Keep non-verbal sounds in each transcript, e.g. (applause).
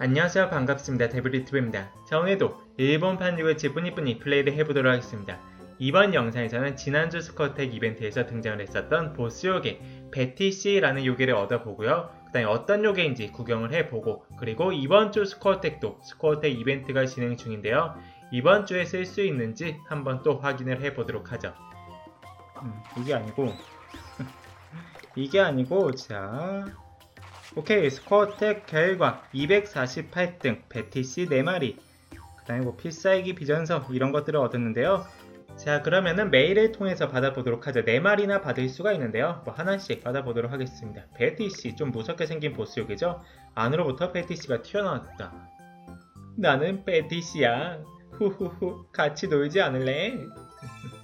안녕하세요. 반갑습니다. 데브리트브입니다. 자 오늘도 일본판 리그치 뿌니뿌니 플레이를 해보도록 하겠습니다. 이번 영상에서는 지난주 스쿼텍 이벤트에서 등장을 했었던 보스 요괴 베티씨라는 요괴를 얻어보고요. 그 다음에 어떤 요괴인지 구경을 해보고 그리고 이번 주 스쿼텍도 스쿼텍 이벤트가 진행 중인데요. 이번 주에 쓸 수 있는지 한번 또 확인을 해보도록 하죠. 음, 이게 아니고 (laughs) 이게 아니고 자 오케이 스쿼텍 결과. 248등 베티씨 4마리. 그 다음에 뭐 필살기 비전서 이런 것들을 얻었는데요. 자 그러면은 메일을 통해서 받아보도록 하죠 4마리나 받을 수가 있는데요. 뭐 하나씩 받아보도록 하겠습니다. 베티씨 좀 무섭게 생긴 보스 요괴죠? 안으로부터 베티씨가 튀어나왔다. 나는 베티씨야. 후후후 같이 놀지 않을래?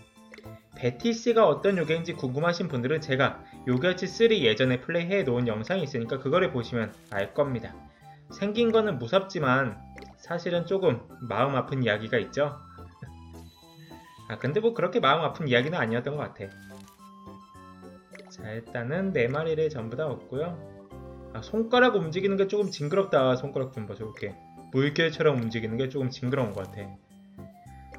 (laughs) 베티씨가 어떤 요괴인지 궁금하신 분들은 제가 요괴치 3 예전에 플레이해 놓은 영상이 있으니까 그거를 보시면 알 겁니다. 생긴 거는 무섭지만 사실은 조금 마음 아픈 이야기가 있죠. (laughs) 아 근데 뭐 그렇게 마음 아픈 이야기는 아니었던 것 같아. 자 일단은 네 마리를 전부 다 얻고요. 아 손가락 움직이는 게 조금 징그럽다. 손가락 좀 봐 저렇게 물결처럼 움직이는 게 조금 징그러운 것 같아.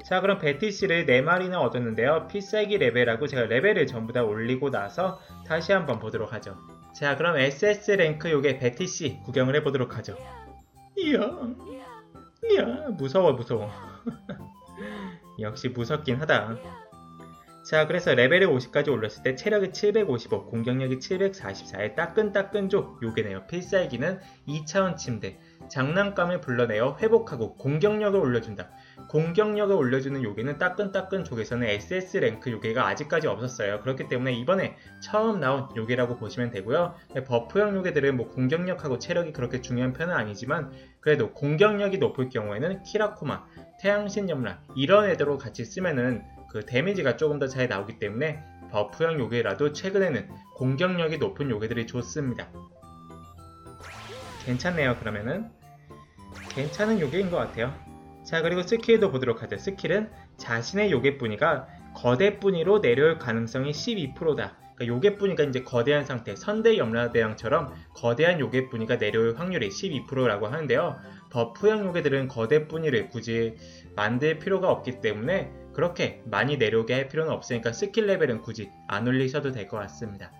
자 그럼 베티씨를 4마리나 얻었는데요. 필살기 레벨하고 제가 레벨을 전부 다 올리고 나서 다시 한번 보도록 하죠. 자 그럼 SS 랭크 요게 베티씨 구경을 해보도록 하죠. 이야 이야 무서워 무서워. (laughs) 역시 무섭긴 하다. 자 그래서 레벨을 50까지 올렸을 때 체력이 755 공격력이 744에 따끈따끈족 요게네요. 필살기는 2차원 침대. 장난감을 불러내어 회복하고 공격력을 올려준다 공격력을 올려주는 요괴는 따끈따끈 쪽에서는 SS 랭크 요괴가 아직까지 없었어요. 그렇기 때문에 이번에 처음 나온 요괴라고 보시면 되고요. 버프형 요괴들은 뭐 공격력하고 체력이 그렇게 중요한 편은 아니지만 그래도 공격력이 높을 경우에는 키라코마, 태양신 염라 이런 애들로 같이 쓰면은 그 데미지가 조금 더 잘 나오기 때문에 버프형 요괴라도 최근에는 공격력이 높은 요괴들이 좋습니다. 괜찮네요 그러면은 괜찮은 요괴인 것 같아요. 자 그리고 스킬도 보도록 하죠. 스킬은 자신의 요괴뿌니가 거대뿌니로 내려올 가능성이 12%다. 그러니까 요괴뿌니가 이제 거대한 상태, 선대 염라대왕처럼 거대한 요괴뿌니가 내려올 확률이 12%라고 하는데요. 버프형 요괴들은 거대뿌니를 굳이 만들 필요가 없기 때문에 그렇게 많이 내려오게 할 필요는 없으니까 스킬 레벨은 굳이 안 올리셔도 될 것 같습니다.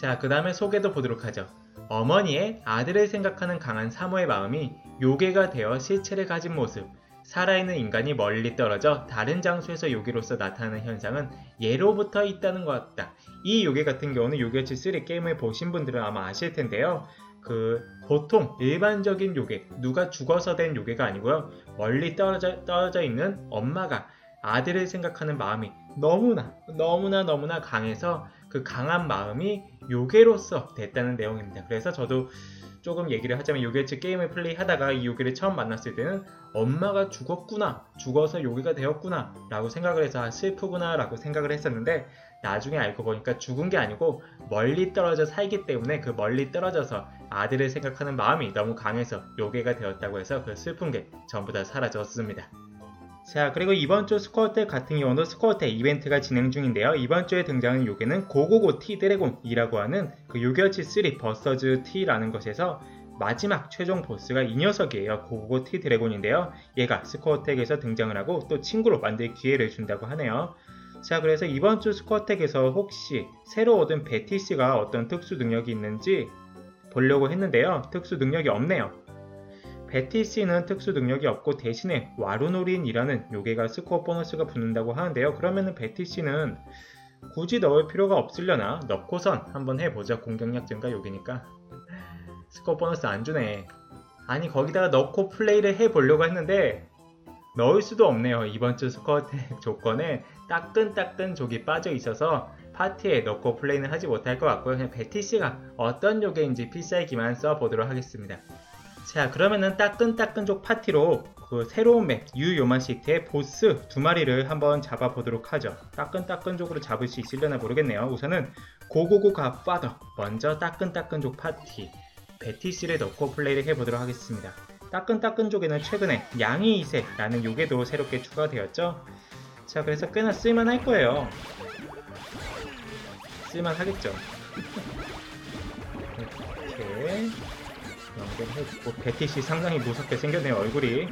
자, 그 다음에 소개도 보도록 하죠. 어머니의 아들을 생각하는 강한 사모의 마음이 요괴가 되어 실체를 가진 모습. 살아있는 인간이 멀리 떨어져 다른 장소에서 요괴로서 나타나는 현상은 예로부터 있다는 것 같다. 이 요괴 같은 경우는 요괴치 3 게임을 보신 분들은 아마 아실 텐데요. 그 보통 일반적인 요괴, 누가 죽어서 된 요괴가 아니고요. 멀리 떨어져, 떨어져 있는 엄마가 아들을 생각하는 마음이 너무나 너무나 너무나 강해서 그 강한 마음이 요괴로서 됐다는 내용입니다. 그래서 저도 조금 얘기를 하자면 요괴츠 게임을 플레이하다가 이 요괴를 처음 만났을 때는 엄마가 죽었구나 죽어서 요괴가 되었구나 라고 생각을 해서 아, 슬프구나 라고 생각을 했었는데 나중에 알고 보니까 죽은 게 아니고 멀리 떨어져 살기 때문에 그 멀리 떨어져서 아들을 생각하는 마음이 너무 강해서 요괴가 되었다고 해서 그 슬픈 게 전부 다 사라졌습니다. 자 그리고 이번 주 스쿼트 같은 경우도 스쿼트 이벤트가 진행 중인데요. 이번 주에 등장하는 요괴는 고고고 T 드래곤이라고 하는 그 요괴어치 3 버서즈 T라는 것에서 마지막 최종 보스가 이 녀석이에요. 고고고 T 드래곤인데요. 얘가 스쿼텍에서 등장을 하고 또 친구로 만들 기회를 준다고 하네요. 자 그래서 이번 주 스쿼텍에서 혹시 새로 얻은 베티스가 어떤 특수 능력이 있는지 보려고 했는데요. 특수 능력이 없네요 베티씨는 특수 능력이 없고 대신에 와루노린이라는 요괴가 스코어 보너스가 붙는다고 하는데요. 그러면은 베티씨는 굳이 넣을 필요가 없으려나? 넣고선 한번 해보자. 공격력 증가 요괴니까. 스코어 보너스 안 주네. 아니 거기다가 넣고 플레이를 해보려고 했는데 넣을 수도 없네요. 이번 주 스코어 (laughs) 조건에 따끈따끈 족이 빠져 있어서 파티에 넣고 플레이는 하지 못할 것 같고요. 그냥 베티씨가 어떤 요괴인지 필살기만 써보도록 하겠습니다. 자 그러면은 따끈따끈족 파티로 그 새로운 맵 유요만시티의 보스 두 마리를 한번 잡아보도록 하죠. 따끈따끈족으로 잡을 수 있으려나 모르겠네요. 우선은 고고고 갓파더 먼저 따끈따끈족 파티 베티씨를 넣고 플레이를 해보도록 하겠습니다. 따끈따끈족에는 최근에 양이 이세라는 요괴도 새롭게 추가되었죠. 자 그래서 꽤나 쓸만할 거예요. 쓸만하겠죠. (laughs) 이렇게 연결해주고 베티시 상당히 무섭게 생겼네요 얼굴이.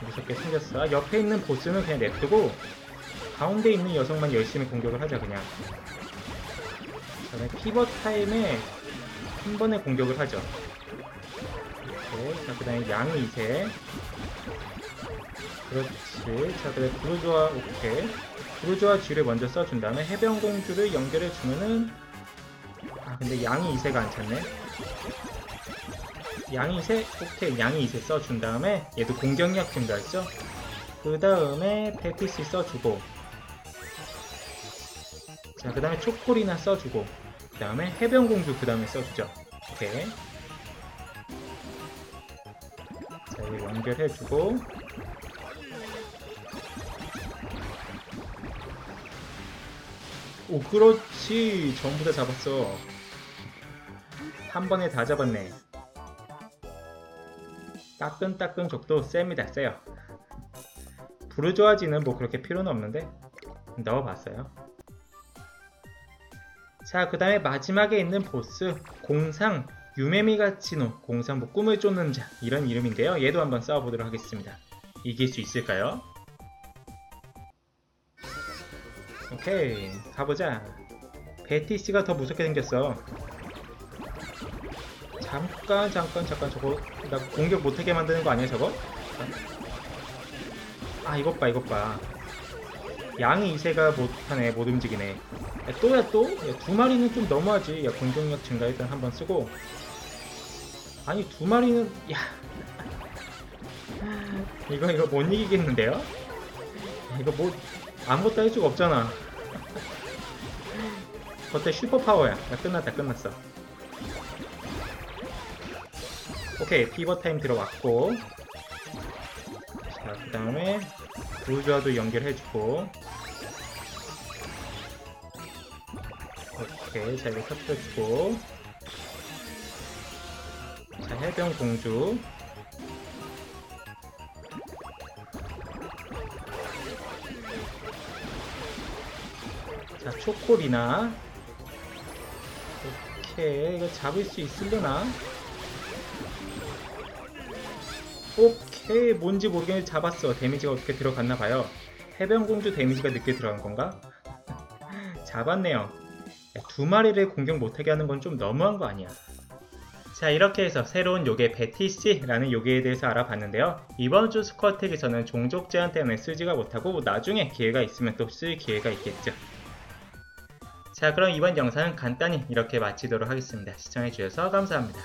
무섭게 생겼어. 아, 옆에 있는 보스는 그냥 냅두고 가운데 있는 여성만 열심히 공격을 하자 그냥. 그다음에 피벗 타임에 한 번에 공격을 하죠. 이렇게. 자 그다음에 양이 2세. 그렇지. 자 그다음에 부르주아 오케이. 부르주아 쥐를 먼저 써준 다음에 해변공주를 연결해 주면은 아 근데 양이 2세가 안 찼네 양이 2세? 오케이 양이 2세 써준 다음에 얘도 공격력 증가했죠? 그 다음에 페티시 써주고 자 그 다음에 초콜이나 써주고 그 다음에 해변공주 그 다음에 써주죠. 오케이. 자 이거 연결해주고. 오 그렇지. 전부 다 잡았어. 한 번에 다 잡았네 따끈따끈 족도 셉니다. 세요. 부르주아지는 뭐 그렇게 필요는 없는데 넣어봤어요. 자 그 다음에 마지막에 있는 보스 공상 유메미가치노 공상 뭐 꿈을 쫓는 자 이런 이름인데요. 얘도 한번 싸워보도록 하겠습니다. 이길 수 있을까요? 오케이 가보자. 베티씨가 더 무섭게 생겼어 잠깐 잠깐 잠깐 저거 나 공격 못하게 만드는 거 아니야 저거? 아 이것 봐 이것 봐. 양이 2세가 못하네 못 움직이네. 야, 또야 또? 야, 두 마리는 좀 너무하지. 야 공격력 증가 일단 한번 쓰고. 아니 두 마리는 야. (laughs) 이거 이거 못 이기겠는데요? 이거 뭐 아무것도 할 수가 없잖아. (laughs) 그때 슈퍼 파워야. 야 끝났다 끝났어 오케이 피벗 타임 들어왔고. 자 그 다음에 부르주아도 연결해주고. 오케이 자 이거 터뜨려주고. 자 해변 공주. 자 초콜이나. 오케이 이거 잡을 수 있으려나 오케이 뭔지 모르겠는데 잡았어. 데미지가 어떻게 들어갔나 봐요. 해변공주 데미지가 늦게 들어간 건가? (laughs) 잡았네요. 야, 두 마리를 공격 못하게 하는 건 좀 너무한 거 아니야. 자 이렇게 해서 새로운 요괴 베티씨라는 요괴에 대해서 알아봤는데요. 이번 주 스쿼트에서는 종족 제한 때문에 쓰지가 못하고 나중에 기회가 있으면 또 쓸 기회가 있겠죠. 자 그럼 이번 영상은 간단히 이렇게 마치도록 하겠습니다. 시청해주셔서 감사합니다